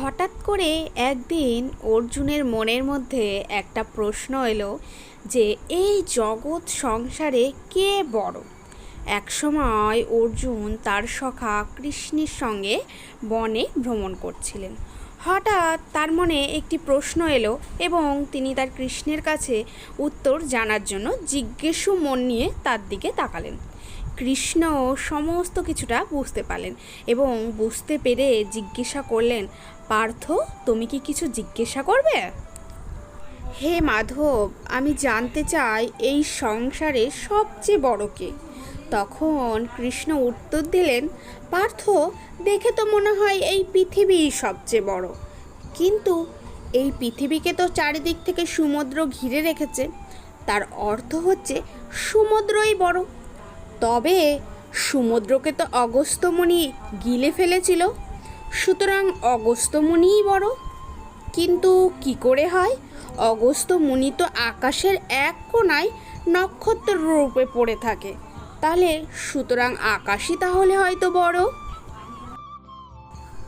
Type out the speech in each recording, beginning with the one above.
হঠাৎ করে একদিন অর্জুনের মনের মধ্যে একটা প্রশ্ন এলো যে, এই জগৎ সংসারে কে বড়? একসময় অর্জুন তার সখা কৃষ্ণের সঙ্গে বনে ভ্রমণ করছিলেন। হঠাৎ তার মনে একটি প্রশ্ন এলো এবং তিনি তার কৃষ্ণের কাছে উত্তর জানার জন্য জিজ্ঞেসু মন নিয়ে তার দিকে তাকালেন। কৃষ্ণ সমস্ত কিছুটা বুঝতে পারলেন এবং বুঝতে পেরে জিজ্ঞাসা করলেন, পার্থ, তুমি কি কিছু জিজ্ঞাসা করবে? হে মাধব, আমি জানতে চাই এই সংসারে সবচেয়ে বড় কে? তখন কৃষ্ণ উত্তর দিলেন, পার্থ, দেখে তো মনে হয় এই পৃথিবীই সবচেয়ে বড়। কিন্তু এই পৃথিবীকে তো চারিদিক থেকে সমুদ্র ঘিরে রেখেছে। তার অর্থ হচ্ছে সমুদ্রই বড়। তবে সমুদ্রকে তো অগস্ত্যমণি গিলে ফেলেছিল। সুতরাং অগস্ত্যমণিই বড়। কিন্তু কি করে হয়? অগস্ত্য মুনি তো আকাশের এক কোণায় নক্ষত্র রূপে পড়ে থাকে। তাহলে সুতরাং আকাশই তাহলে হয়তো বড়।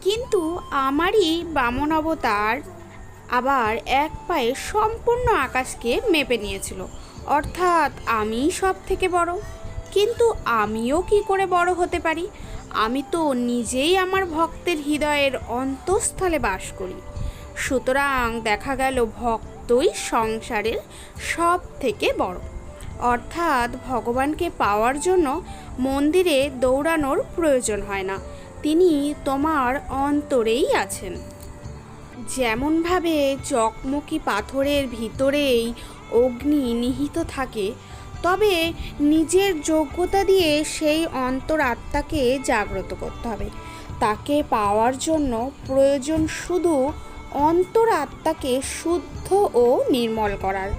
কিন্তু আমারই বামন অবতার আবার এক পায়ে সম্পূর্ণ আকাশকে মেপে নিয়েছিল। অর্থাৎ আমিই সব থেকে বড়। কিন্তু আমিও কি করে বড় হতে পারি? আমি তো নিজেই আমার ভক্তের হৃদয়ের অন্তঃস্থলে বাস করি। সুতরাং দেখা গেল ভক্তই সংসারের সব থেকে বড়। অর্থাৎ ভগবানকে পাওয়ার জন্য মন্দিরে দৌড়ানোর প্রয়োজন হয় না। তিনি তোমার অন্তরেই আছেন। যেমনভাবে চকমকি পাথরের ভিতরেই অগ্নি নিহিত থাকে, তবে নিজের যোগ্যতা দিয়ে সেই অন্তরাত্মাকে জাগ্রত করতে হবে। তাকে পাওয়ার জন্য প্রয়োজন শুধু অন্তরাত্মাকে শুদ্ধ ও নির্মল করার।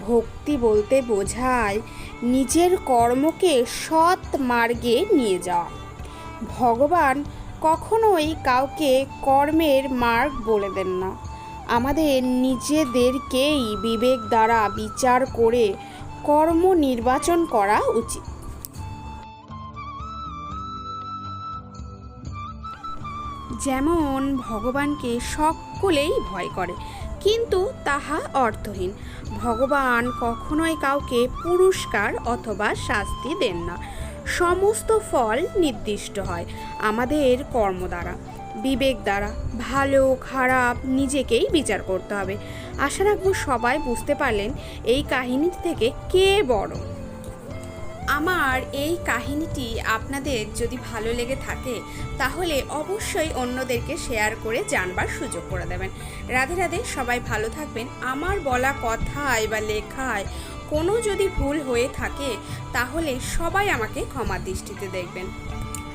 ভক্তি বলতে বোঝায়, নিজের কর্মকে সৎ মার্গে নিয়ে যাওয়া। ভগবান কখনোই কাউকে কর্মের মার্গ বলে দেন না। আমাদের নিজেদেরকেই বিবেক দ্বারা বিচার করে কর্ম নির্বাচন করা উচিত। যেমন ভগবানকে সকলেই ভয় করে কিন্তু তাহা অর্থহীন। ভগবান কখনোই কাউকে পুরস্কার অথবা শাস্তি দেন না। সমস্ত ফল নির্দিষ্ট হয় আমাদের কর্ম দ্বারা। বিবেক দ্বারা। ভালো, খারাপ নিজেকেই বিচার করতে হবে। আশা রাখব সবাই বুঝতে পারলেন এই কাহিনী থেকে কে বড়। আমার এই কাহিনীটি আপনাদের যদি ভালো লেগে থাকে, তাহলে অবশ্যই অন্যদেরকে শেয়ার করে জানবার সুযোগ করে দেবেন। রাধে রাধে, সবাই ভালো থাকবেন। আমার বলা কথায় বা লেখায় কোনো যদি ভুল হয়ে থাকে, তাহলে সবাই আমাকে ক্ষমা দৃষ্টিতে দেখবেন।